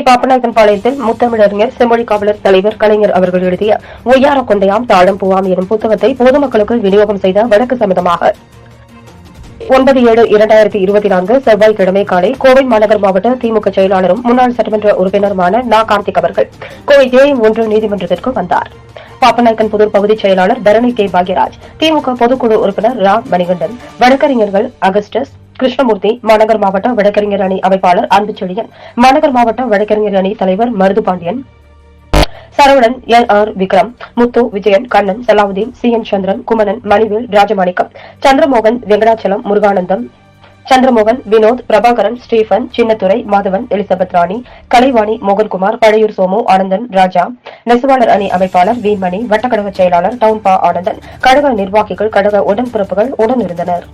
கோவை பாப்பநாயக்கன் பாளையத்தில் முத்தமிழறிஞர் செம்மொழி காவலர் தலைவர் கலைஞர் அவர்கள் எழுதிய ஒய்யார கொண்டையாம் தாழம் பூவாம் எனும் புத்தகத்தை பொதுமக்களுக்கு விநியோகம் செய்த வழக்கு சம்பந்தமாக ஒன்பது ஏழு இரண்டாயிரத்தி இருபத்தி நான்கு செவ்வாய்க்கிழமை காலை கோவை மாநகர் மாவட்ட திமுக செயலாளரும் முன்னாள் சட்டமன்ற உறுப்பினருமான நா. கார்த்திக் அவர்கள் கோவை ஜேஎம் ஒன்று நீதிமன்றத்திற்கு வந்தார். பாப்பநாயக்கன் புதூர் பகுதி செயலாளர் தரணி கே. பாக்யராஜ் திமுக பொதுக்குழு உறுப்பினர் ராம் மணிகண்டன் வழக்கறிஞர்கள் அகஸ்டஸ் கிருஷ்ணமூர்த்தி மாநகர் மாவட்ட வழக்கறிஞர் அணி அமைப்பாளர் அன்புச்செழியன் மாநகர் மாவட்ட வழக்கறிஞர் அணி தலைவர் Marudhu Pandian Saravanan N. R. Vikram Muthu Vijayan Kannan Salavudeen C. N. Chandran Kumanan Manivel Rajamanickam Chandramohan Venkatachalam Muruganandam Chandramohan Vinoth Prabhakaran Stephen Chinnathurai Madhavan Elizabeth Rani Kalaivani Mohankumar Palayur Somu Ananthan Raja நெசவாளர் அணி அமைப்பாளர் வீண்மணி வட்டக்கழக செயலாளர் down பா ஆனந்தன் கழக நிர்வாகிகள் கழக உடன்பிறப்புகள் உடனிருந்தனர்.